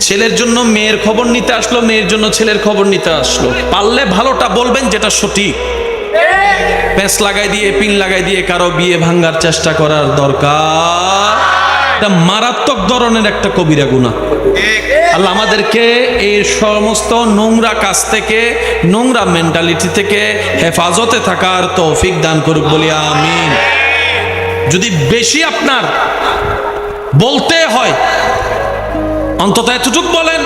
ছেলের জন্য মেয়ের খবর নিতে আসলো, মেয়ের জন্য ছেলের খবর নিতে আসলো। পারলে ভালোটা বলবেন যেটা সঠিক। প্যাঁচ লাগাই দিয়ে, পিন লাগাই দিয়ে কারও বিয়ে ভাঙ্গার চেষ্টা করার দরকার। মারাত্মক ধরনের একটা কবিরা গুণা। আল্লাহ আমাদেরকে এই সমস্ত নোংরা কাজ থেকে, নোংরা মেন্টালিটি থেকে হেফাজতে থাকার তৌফিক দান করুক বলি আমিন। যদি বেশি আপনার বলতে হয় অন্তত এতটুক বলেন।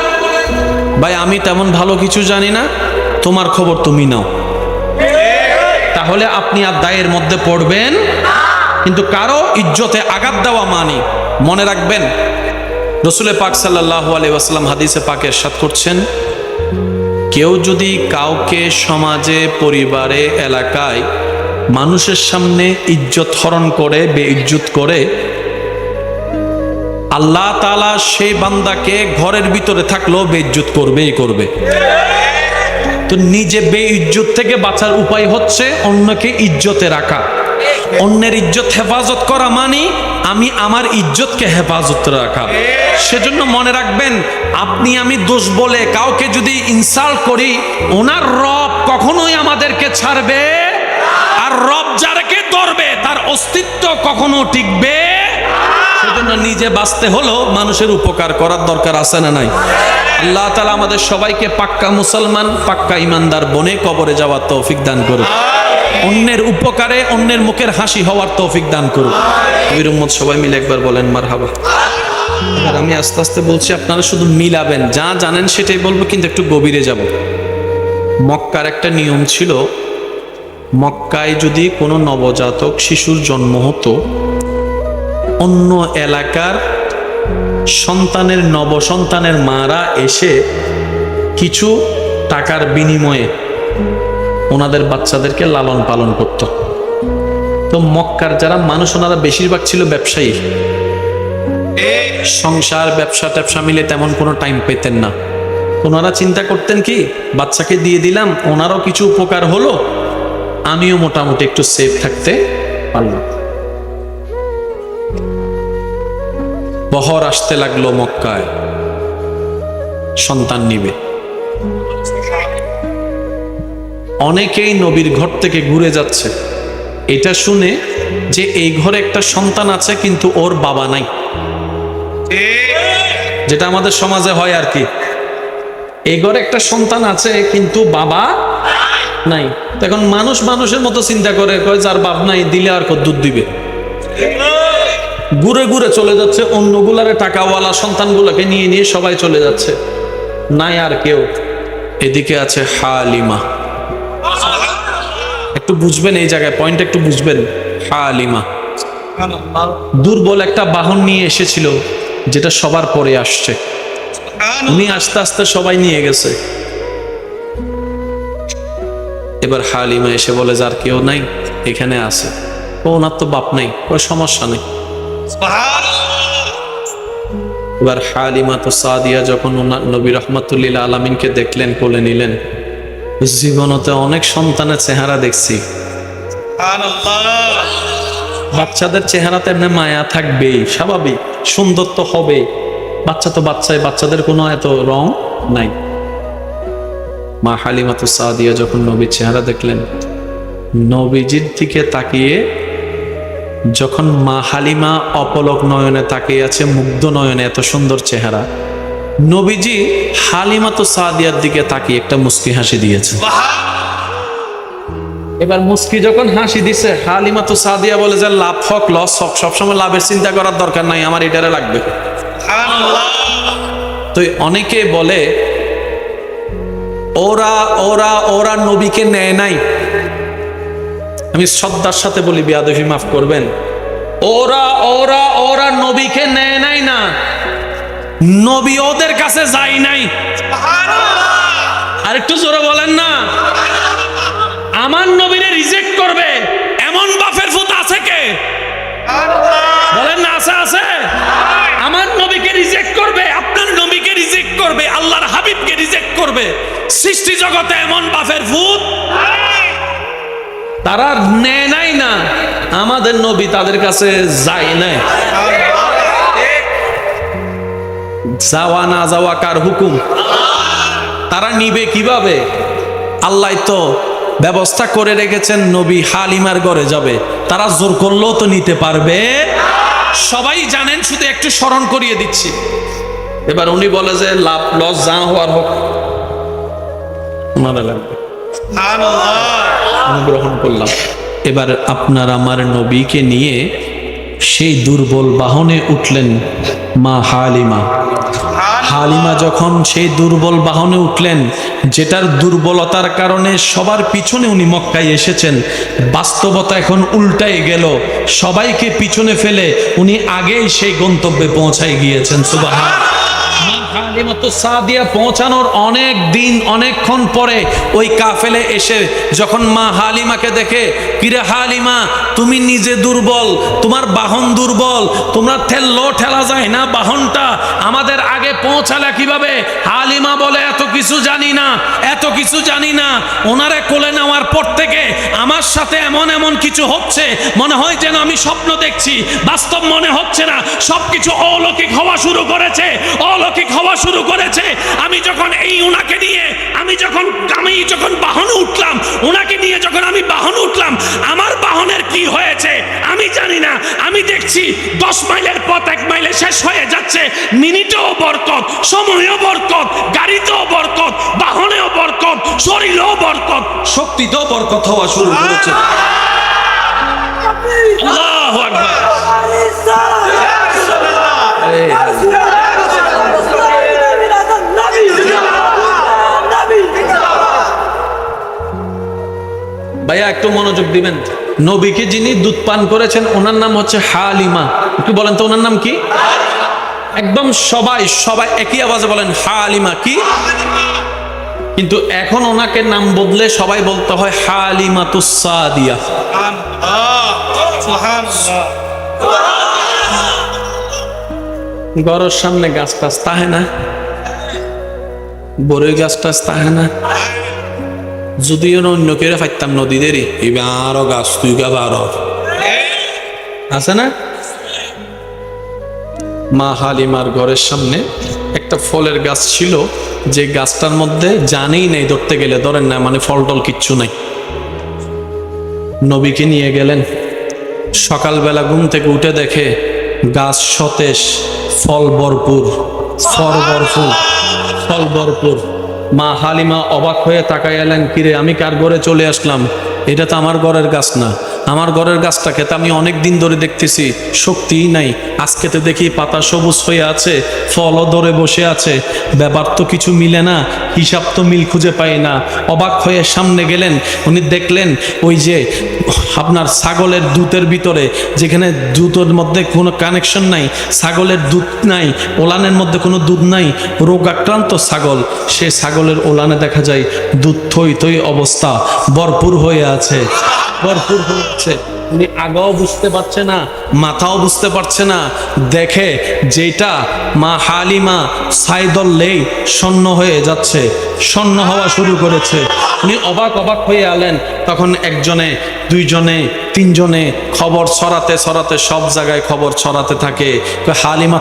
ভাই, আমি তেমন ভালো কিছু জানি না। তোমার খবর তুমি নাও। তাহলে আপনি আর দায়ের মধ্যে পড়বেন। কিন্তু কারও ইজ্জতে আঘাত দেওয়া মানি। মনে রাখবেন রসুলে পাক সাল্লাহ আলি হাদিসে পাকের সাথ করছেন, কেউ যদি কাউকে সমাজে, পরিবারে, এলাকায় মানুষের সামনে ইজ্জত হরণ করে বে ইজ্জত করে আল্লাহ তালা সেই বান্দাকে ঘরের ভিতরে থাকলেও বেইজ্জত করবেই করবে। তো নিজে বে ইজ্জত থেকে বাঁচার উপায় হচ্ছে অন্যকে ইজ্জতে রাখা। অন্যের ইজ্জত হেফাজত করা মানে আমি আমার ইজ্জতকে হেফাজত রাখা। সেজন্য মনে রাখবেন, আপনি আমি দোষ বলে কাউকে যদি ইনসাল্ট করি, ওনার রব কখনোই আমাদেরকে ছাড়বে, আর রব যারাকে ধরবে, তার অস্তিত্ব কখনো টিকবে সেজন্য নিজে বাঁচতে হলো মানুষের উপকার করার দরকার আছে না নাই? আল্লাহ তালা আমাদের সবাইকে পাক্কা মুসলমান, পাক্কা ইমানদার বনে কবরে যাওয়ার তৌফিক দান করুক। অন্যের উপকারে অন্যের মুখের হাসি হওয়ার তৌফিক দান করুক। নবীর উম্মত সবাই মিলে একবার বলেন মার হাবা এবার আমি আস্তে আস্তে বলছি, আপনারা শুধু মিলাবেন, যা জানেন সেটাই বলব, কিন্তু একটু গভীরে যাব। মক্কার একটা নিয়ম ছিল, মক্কায় যদি কোনো নবজাতক শিশুর জন্ম হতো অন্য এলাকার সন্তানের নবসন্তানের মারা এসে কিছু টাকার বিনিময়ে ওনাদের বাচ্চাদেরকে লালন পালন করত। তো মক্কার যারা মানুষ, ওনারা বেশিরভাগ ছিল ব্যবসায়ী। সংসার, ব্যবসা, ট্যাবসা মিলে তেমন কোনো টাইম পেতেন না। ওনারা চিন্তা করতেন কি, বাচ্চাকে দিয়ে দিলাম, ওনারও কিছু উপকার হলো, আমিও মোটামুটি একটু সেফ থাকতে পারলাম। বহর আসতে লাগল মক্কায়। সন্তান নিবে। অনেকেই নবীর ঘর থেকে ঘুরে যাচ্ছে। এটা শুনে যে এই ঘরে একটা সন্তান আছে, কিন্তু ওর বাবা নাই। যেটা আমাদের সমাজে হয় আর কি। এই ঘরে একটা সন্তান আছে, কিন্তু বাবা নাই। এখন মানুষ মানুষের মতো চিন্তা করে, কয় যার বাপ নাই, দিলে আর কত দুধ দিবে? ঘুরে ঘুরে চলে যাচ্ছে অন্যগুলারে টাকাওয়ালা সন্তানগুলোকে নিয়ে নিয়ে সবাই চলে যাচ্ছে। নাই আর কেউ। এদিকে আছে হালিমা। একটু বুঝবেন এই জায়গায় পয়েন্ট একটু বুঝবেন। হালিমা। দুর্বল একটা বাহন নিয়ে এসেছিল, যেটা সবার পরে আসছে। উনি আস্তে আস্তে সবাই নিয়ে গেছে। এবার হালিমা এসে বলে, যার কেউ নাই, এখানে আছে। ও ওনার তো বাপ নাই, কোনো সমস্যা নেই। এবার হালিমা তো সাদিয়া যখন নবী রহমতুল্লিল আলমিনকে দেখলেন, কোলে নিলেন। জীবনতে অনেক সন্তানের চেহারা দেখছি। বাচ্চাদের চেহারাতে এমনি মায়া থাকবেই, স্বাভাবিক, সুন্দর তো হবে বাচ্চা তো বাচ্চাই, বাচ্চাদের কোনো এত রং নাই। মা হালিমা তো সাদিয়া যখন নবীর চেহারা দেখলেন, নবীজির দিকে তাকিয়ে যখন মা হালিমা অপলক নয়নে তাকিয়ে আছে, মুগ্ধ নয়নে এত সুন্দর চেহারা, নবীজি হালিমা তো সাদিয়ার দিকে তাকিয়ে একটা মুস্কি হাসি দিয়েছে। এবার মুস্কি যখন হাসি দিছে, হালিমা তো সাদিয়া বলে যে, লাভ হক, লস হক, সবসময় লাভের চিন্তা করার দরকার নাই, আমার এটারে লাগবে। তো অনেকে বলে, ওরা ওরা ওরা নবীকে নেয় নাই। আমি শ্রদ্ধার সাথে বলি বিয়াদফি মাফ করবেন। ওরা ওরা ওরা নবীকে নেয় নাই না। নবী ওদের কাছে যায় নাই। আর একটু জোরে বলেন না। আমার নবীরে রিজেক্ট করবে এমন বাফের ফুত আছে কে? বলেন না আছে আছে? আমার নবীকে রিজেক্ট করবে আপনার নবীকে রিজেক্ট করবে আল্লাহর হাবিবকে রিজেক্ট করবে। সৃষ্টি জগতে এমন বাফের ভূত তারা নেয় নাই না। আমাদের নবী তাদের কাছে যায় নাই। যাওয়া না যাওয়া কার হুকুম? তারা নিবে কীভাবে? আল্লাহ তো ব্যবস্থা করে রেখেছেন, নবী হালিমার ঘরে যাবে। তারা জোর করলেও তো নিতে পারবে। সবাই জানেন, শুধু একটু স্মরণ করিয়ে দিচ্ছি। এবার উনি বলে যে, লাভ, লস, যা হওয়ার হোক। লাগবে। গ্রহণ করলাম। এবার আপনার আমার নবীকে নিয়ে সেই দুর্বল বাহনে উঠলেন মা হালিমা। হালিমা যখন সেই দুর্বল বাহনে উঠলেন, যেটার দুর্বলতার কারণে সবার পিছনে উনি মক্কায় এসেছেন, বাস্তবতা এখন উল্টাই গেল। সবাইকে পিছনে ফেলে উনি আগেই সেই গন্তব্যে পৌঁছায় গিয়েছেন সুবাহ আমাদের আগে পৌঁছালে কীভাবে? হালিমা বলে, এত কিছু জানি না, এত কিছু জানি না। ওনারে কোলে নেওয়ার পর থেকে আমার সাথে এমন এমন কিছু হচ্ছে, মনে হয় যেন আমি স্বপ্ন দেখছি। বাস্তব মনে হচ্ছে না, সবকিছু অলৌকিক হওয়া শুরু করেছে, অলৌকিক হওয়া শুরু করেছে আমি যখন এই উনাকে নিয়ে আমি যখন আমি যখন বাহনে উঠলাম উনাকে নিয়ে যখন আমি বাহনে উঠলাম আমার বাহনের কি হয়েছে আমি জানি না। আমি দেখছি দশ মাইলের পথ এক মাইলে শেষ হয়ে যাচ্ছে মিনিটেও বরকত সময়ও বরকত গাড়িতেও বরকত বাহনেও বরকত শরীরেও বরকত শক্তিতেও বরকত হওয়া শুরু করেছে। আল্লাহু আকবার। ভাইয়া, একটু মনোযোগ দিবেন। নবীকে যিনি দুধ পান করেছেন, ওনার নাম হচ্ছে হালিমা। একটু বলেন তো, ওনার নাম কি? একদম সবাই সবাই একই আওয়াজে বলেন, হালিমা কি? কিন্তু এখন ওনাকে নাম বদলে সবাই বলতে হয় হালিমা তুসাদিয়া গরর সামনে গাছ টাছ তাহে না? বড়ই গাছ টাছ তাহে না? যদিও না অন্য কেউ ফাইতাম নদীদেরই এবার আরও গাছ তুই গা বারো আছে না? মা হালিমার ঘরের সামনে একটা ফলের গাছ ছিল, যে গাছটার মধ্যে জানেই নেই, ধরতে গেলে ধরেন না মানে ফল টল কিচ্ছু নাই। নবীকে নিয়ে গেলেন। সকালবেলা ঘুম থেকে উঠে দেখে গাছ সতেজ, ফল ভরপুর ফল ভরপুর ফল ভরপুর। মা হালিমা অবাক হয়ে তাকাইলেন কিরে, আমি কার ঘরে চলে আসলাম? এটা তো আমার ঘরের গাছ না। আমার ঘরের গাছটাকে তো আমি অনেক দিন ধরে দেখতেছি, শক্তিই নাই। আজকে তো দেখি পাতা সবুজ হয়ে আছে, ফলও ধরে বসে আছে। ব্যাপার তো কিছু মিলে না, হিসাব তো মিল খুঁজে পাই না। অবাক হয়ে সামনে গেলেন, উনি দেখলেন ওই যে আপনার ছাগলের দুধের ভিতরে, যেখানে দুধের মধ্যে কোনো কানেকশন নাই, ছাগলের দুধ নাই, ওলানের মধ্যে কোনো দুধ নাই রোগ আক্রান্ত ছাগল। সে ছাগলের ওলানে দেখা যায় দুধ থই থই অবস্থা, ভরপুর হয়ে আছে। ভরপুর হয়ে আছে উনি আগাও বুঝতে পারছে না, মাথাও বুঝতে পারছে না। দেখে যেটা মা হালিমা সাইদল্লেই সন্ন হয়ে যাচ্ছে সন্ন হওয়া শুরু করেছে। উনি অবাক অবাক হয়ে আলেন তখন একজনে, দুইজনে তিনজনে খবর ছড়াতে ছড়াতে, সব জায়গায় খবর ছড়াতে থাকে।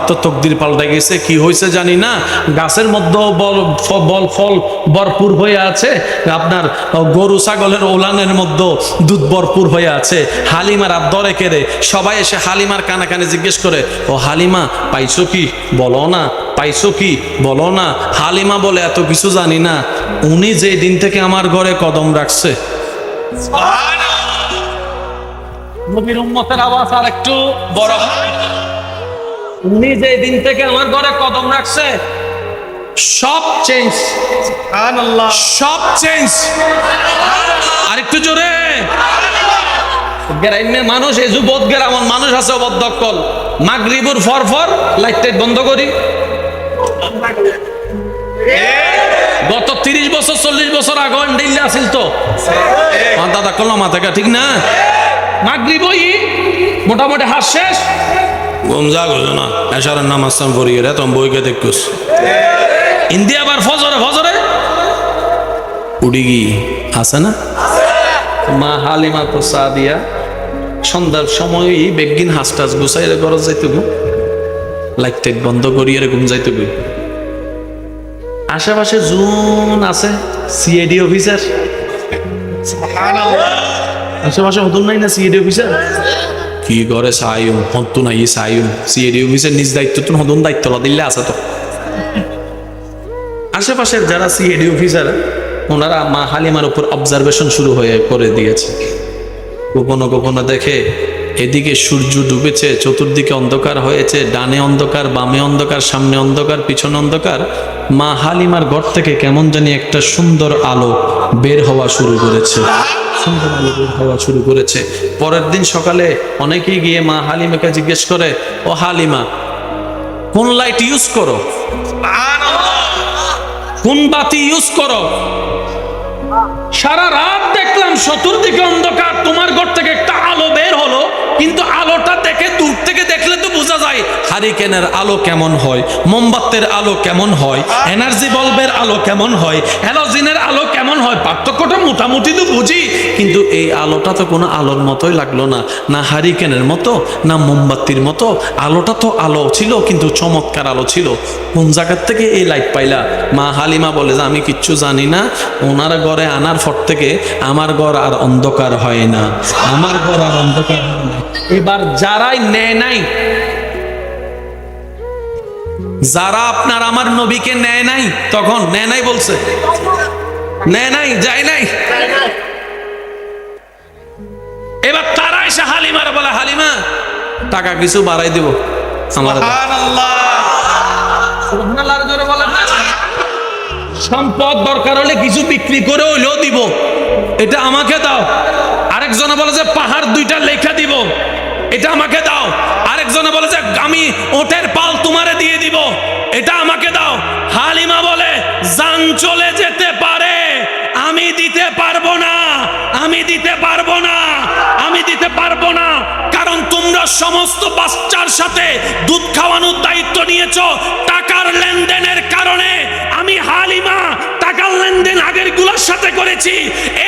তো তকদির পাল্টে গেছে, কি হয়েছে জানি না। গাছের মধ্যেও বল বল, ফল ভরপুর হয়ে আছে। আপনার গরু, ছাগলের ওলানের মধ্যে দুধ ভরপুর হয়ে আছে। হালিমার আর দরে কেড়ে সবাই এসে হালিমার কানা কানে জিজ্ঞেস করে, ও হালিমা, পাইছো কি? বলো না, পাইছো কি? বলো না। হালিমা বলে, এত কিছু জানি না। উনি যে দিন থেকে আমার ঘরে কদম রাখছে। নবীর উম্মতের আওয়াজ আর একটু বড়। উনি যে দিন থেকে আমার ঘরে কদম রাখছে সব চেঞ্জ সব চেঞ্জ আর একটু জোরে। গ্রাম্যে মানুষ এই যে বোধ গ্রামন মানুষ আছে অবদ্ধকল মাগরিবুর ফর ফর লাইট টাইট বন্ধ করি। গত তিরিশ বছর চল্লিশ বছর আগে দিল্লি আসিল তো। দাদা কলম মাথাকা ঠিক না? মাগরিবই মোটামুটি হাস শেষ। ঘুম যা গো না এসারের নাম আসতাম পড়িয়ে রে তুমি বইকে দেখুস ইন্ডিয়া আবার ফজরে ফজরে? উড়ি গি আছে না? মা হালিমা তো চা দিয়া সন্ধ্যার সময়ই বেগিন হাঁস টাস গুছাই রে গরজ যাইতে গো লাইট টাইট বন্ধ করি এরকম যাইতে হবে আশেপাশে জুন আছে সিআইডি অফিসার। আশেপাশে হতুন নাই না সিএডি অফিসার কি করে সাইম হতু নাই সাইম সিএডি অফিসের নিজ দায়িত্ব তো হতুন দায়িত্ব দিলে আছে তো। আশেপাশের যারা সিএডি অফিসার ওনারা মা হালিমার উপর অবজারভেশন শুরু হয়ে করে দিয়েছে। কখনো কখনো দেখে এদিকে সূর্য ডুবেছে, চতুর্দিকে অন্ধকার হয়েছে, ডানে অন্ধকার, বামে অন্ধকার, সামনে অন্ধকার, পিছনে অন্ধকার। মা হালিমার ঘর থেকে কেমন জানি একটা সুন্দর আলো বের হওয়া শুরু করেছে। সুন্দর আলো বের হওয়া শুরু করেছে। পরের দিন সকালে অনেকেই গিয়ে মা হালিমাকে জিজ্ঞেস করে, ও হালিমা, কোন লাইট ইউজ করো? কোন বাতি ইউজ করো? সারা রাত দেখলাম চতুর্দিকে অন্ধকার, তোমার ঘর থেকে একটা আলো বের হলো। কিন্তু আলোটা দেখে দূর থেকে দেখলে তো বোঝা যায়, হারিকেনের আলো কেমন হয়, মোমবাতের আলো কেমন হয়, এনার্জি বাল্বের আলো কেমন হয়, হ্যালোজিনের আলো কেমন হয়, পার্থক্যটা মোটামুটি তো বুঝি। কিন্তু এই আলোটা তো কোনো আলোর মতোই লাগল না না হারিকেনের মতো, না মোমবাতির মতো। আলোটা তো আলো ছিল, কিন্তু চমৎকার আলো ছিল। কোন জায়গার থেকে এই লাইট পাইলা? মা হালিমা বলে যে, আমি কিচ্ছু জানি না, ওনার ঘরে আনার পর থেকে আমার ঘর আর অন্ধকার হয় না। আমার ঘর আর অন্ধকার হয় না। এবার যারাই নেয় নাই, যারা আপনার আমার নবীকে নেয় নাই, তখন নেয় নাই বলছে। নেয় নাই, যায় নাই। এবার তারা এসে হালিমার বলে, হালিমা, টাকা কিছু বাড়াই দিব। সম্পদ দরকার হলে কিছু বিক্রি করে হইলেও দিব। এটা আমাকে দাও। আরেকজনে বলে যে, পাহাড় দুইটা লেখা দিব, এটা আমাকে দাও। আরেকজনে বলে যে, আমি ওটের পাল তোমারে দিয়ে দিব, এটা আমাকে দাও। হালিমা বলে, জান চলে যেতে পারে, আমি দিতে পারব না, আমি দিতে পারব না, আমি দিতে পারব না। কারণ তোমরা সমস্ত বাচ্চার সাথে দুধ খাওয়ানোর দায়িত্ব নিয়েছো, টাকার লেনদেনের কারণে। আমি হালিমা লেনদেন আগেরগুলোর সাথে করেছি,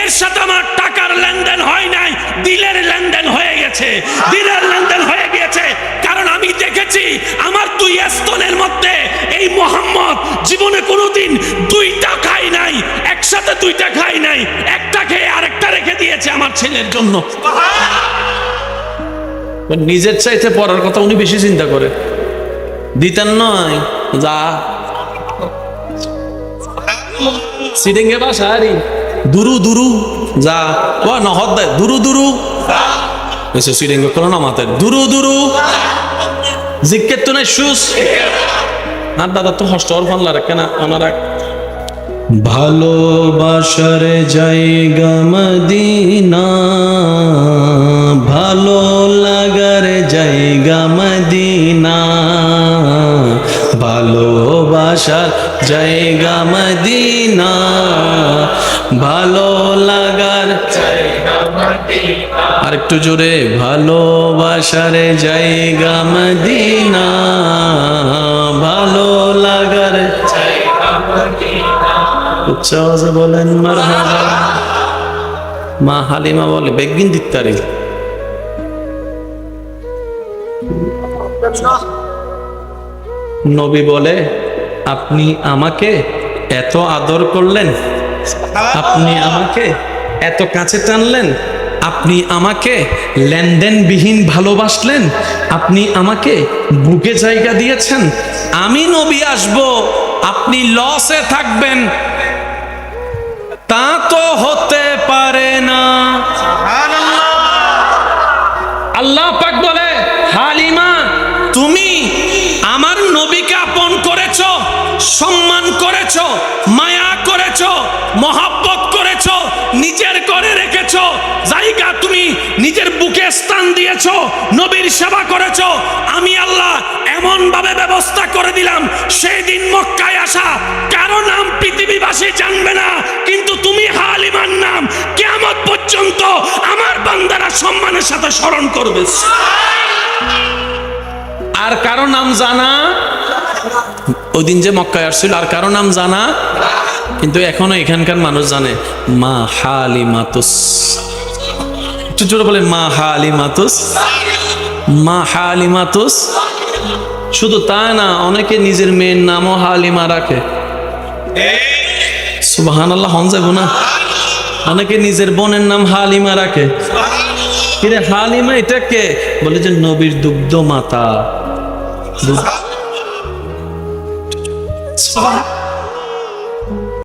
এর সাথে আমার টাকার লেনদেন হয় নাই, দিলের লেনদেন হয়ে গেছে। দিলের লেনদেন হয়ে গিয়েছে, কারণ আমি দেখেছি আমার দুই স্তনের মধ্যে এই মোহাম্মদ জীবনে কোনোদিন দুইটা খাই নাই, একসাথে দুইটা খাই নাই, একটা খেয়ে আরেকটা রেখে দিয়েছে আমার ছেলের জন্য। নিজের চাইতে পড়ার কথা উনি বেশি চিন্তা করে। দিতেন নয়, যা সিডিংয়ে বাসা আরি দুরু দুরু, যা। ও নহদ দে, দুরু দুরু। এসে সিডিং করো না মাথায়। দুরু দুরু। জিজ্ঞেস তো নাই সুস না দাদা তো রে কেন ওনারা ভালোবাসার জায়গা মদিনা। ভালো লাগার জায়গা মদিনা। ভালোবাসার জায়গা মদিনা। ভালো লাগার আর একটু জোরে, ভালোবাসার জায়গা মদিনা, ভালো লাগার উচ্চ বলেন মা হালিমা বলে, বেগিন দিত্তারি। নবী বলে, আপনি আমাকে এত আদর করলেন? আপনি আমাকে এত কাছে টানলেন? আপনি আমাকে লেনদেনবিহীন ভালোবাসলেন? আপনি আমাকে বুকে জায়গা দিয়েছেন? আমি নবী আসব আপনি লসে থাকবেন। তা তো হতে করেছ, মায়া করেছ, মহাব্বত করেছ, নিজের করে রেখেছ, জায়গা তুমি নিজের বুকে স্থান দিয়েছ, নবীর সেবা করেছ, আমি আল্লাহ এমন ভাবে ব্যবস্থা করে দিলাম, সেই দিন মক্কায় আসা কারও নাম পৃথিবীবাসী জানবে না, কিন্তু তুমি হালিমার নাম কেমন পর্যন্ত আমার বান্দারা সম্মানের সাথে স্মরণ করবে। আর কারও নাম জানা? ওই দিন যে মক্কায় আসছিল, আর কারও নাম জানা, কিন্তু এখনও এখানকার মানুষ জানে, মা হালি মাতুস একটু জোরে বলে মা হালি মাতুস মা হালি মাতুস শুধু তা না, অনেকে নিজের মেয়ের নামও হালিমা রাখে। সুবাহান আল্লাহ হন যাব না? অনেকে নিজের বোনের নাম হালিমা রাখে। কিরে হালিমা, এটা কে? বলে যে, নবীর দুগ্ধ মাতা দুধ-